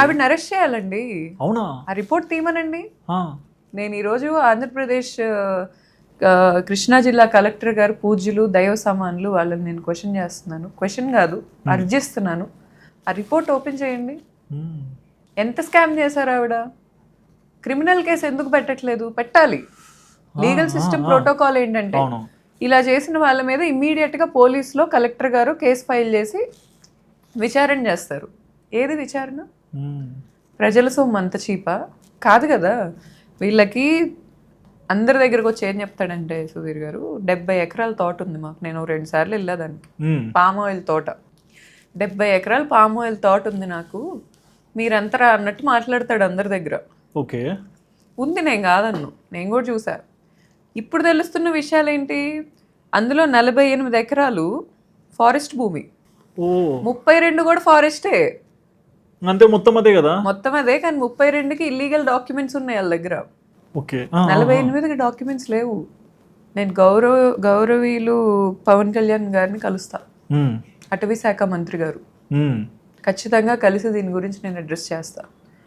ఆవిడని అరెస్ట్ చేయాలండి. అవునా? ఆ రిపోర్ట్ తీమనండి నేను ఈరోజు ఆంధ్రప్రదేశ్ కృష్ణా జిల్లా కలెక్టర్ గారు పూజ్యులు దైవ సమానులు వాళ్ళని నేను క్వశ్చన్ చేస్తున్నాను. క్వశ్చన్ కాదు అర్జిస్తున్నాను ఆ రిపోర్ట్ ఓపెన్ చేయండి. ఎంత స్కామ్ చేశారు ఆవిడ? క్రిమినల్ కేసు ఎందుకు పెట్టట్లేదు? పెట్టాలి. లీగల్ సిస్టమ్ ప్రోటోకాల్ ఏంటంటే ఇలా చేసిన వాళ్ళ మీద ఇమ్మీడియట్గా పోలీసులో కలెక్టర్ గారు కేసు ఫైల్ చేసి విచారణ చేస్తారు. ఏది విచారణ. ప్రజల సొమ్ము అంత చీపా? కాదు కదా. వీళ్ళకి అందరి దగ్గరకు వచ్చి ఏం చెప్తాడంటే సుధీర్ గారు డెబ్బై ఎకరాల తోట ఉంది మాకు. నేను రెండు సార్లు వెళ్ళేదానికి. పామ్ ఆయిల్ తోట. డెబ్బై ఎకరాల పామ్ ఆయిల్ తోట ఉంది నాకు. మీరంతరా అన్నట్టు మాట్లాడతాడు అందరి దగ్గర. ఓకే. ఉంది నేను కాదన్ను. నేను కూడా చూసా. ఇప్పుడు తెలుస్తున్న విషయాలు ఏంటి అందులో నలభై ఎనిమిది ఎకరాలు ఫారెస్ట్ భూమి. ముప్పై రెండు కూడా ఫారెస్టే. అంతే మొత్తం అదే కదా? మొత్తం అదే కానీ ముప్పై రెండుకి ఇల్లీగల్ డాక్యుమెంట్స్ ఉన్నాయి వాళ్ళ దగ్గర. ఓకే. నలభై ఎనిమిదికి డాక్యుమెంట్స్ లేవు. నేను గౌరవ గౌరవీలు పవన్ కళ్యాణ్ గారిని కలుస్తా. అటవీ శాఖ మంత్రి గారు. ఖచ్చితంగా కలిసి దీని గురించి నేను అడ్రస్ చేస్తా.